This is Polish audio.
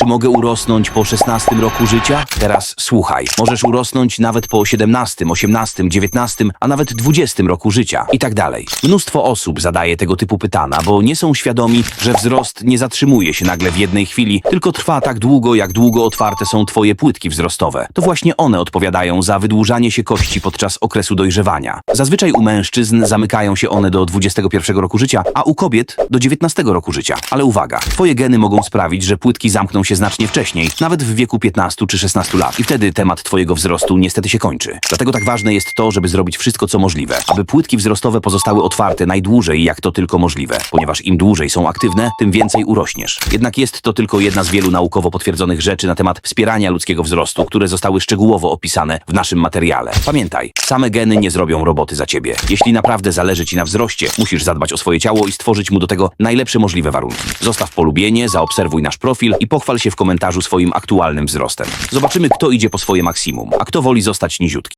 Czy mogę urosnąć po 16 roku życia? Teraz słuchaj. Możesz urosnąć nawet po 17, 18, 19, a nawet 20 roku życia i tak dalej. Mnóstwo osób zadaje tego typu pytania, bo nie są świadomi, że wzrost nie zatrzymuje się nagle w jednej chwili, tylko trwa tak długo, jak długo otwarte są twoje płytki wzrostowe. To właśnie one odpowiadają za wydłużanie się kości podczas okresu dojrzewania. Zazwyczaj u mężczyzn zamykają się one do 21 roku życia, a u kobiet do 19 roku życia. Ale uwaga, twoje geny mogą sprawić, że płytki zamkną się znacznie wcześniej, nawet w wieku 15 czy 16 lat. I wtedy temat twojego wzrostu niestety się kończy. Dlatego tak ważne jest to, żeby zrobić wszystko, co możliwe, aby płytki wzrostowe pozostały otwarte najdłużej, jak to tylko możliwe, ponieważ im dłużej są aktywne, tym więcej urośniesz. Jednak jest to tylko jedna z wielu naukowo potwierdzonych rzeczy na temat wspierania ludzkiego wzrostu, które zostały szczegółowo opisane w naszym materiale. Pamiętaj, same geny nie zrobią roboty za ciebie. Jeśli naprawdę zależy ci na wzroście, musisz zadbać o swoje ciało i stworzyć mu do tego najlepsze możliwe warunki. Zostaw polubienie, zaobserwuj nasz profil i pochwal się w komentarzu swoim aktualnym wzrostem. Zobaczymy, kto idzie po swoje maksimum, a kto woli zostać niziutki.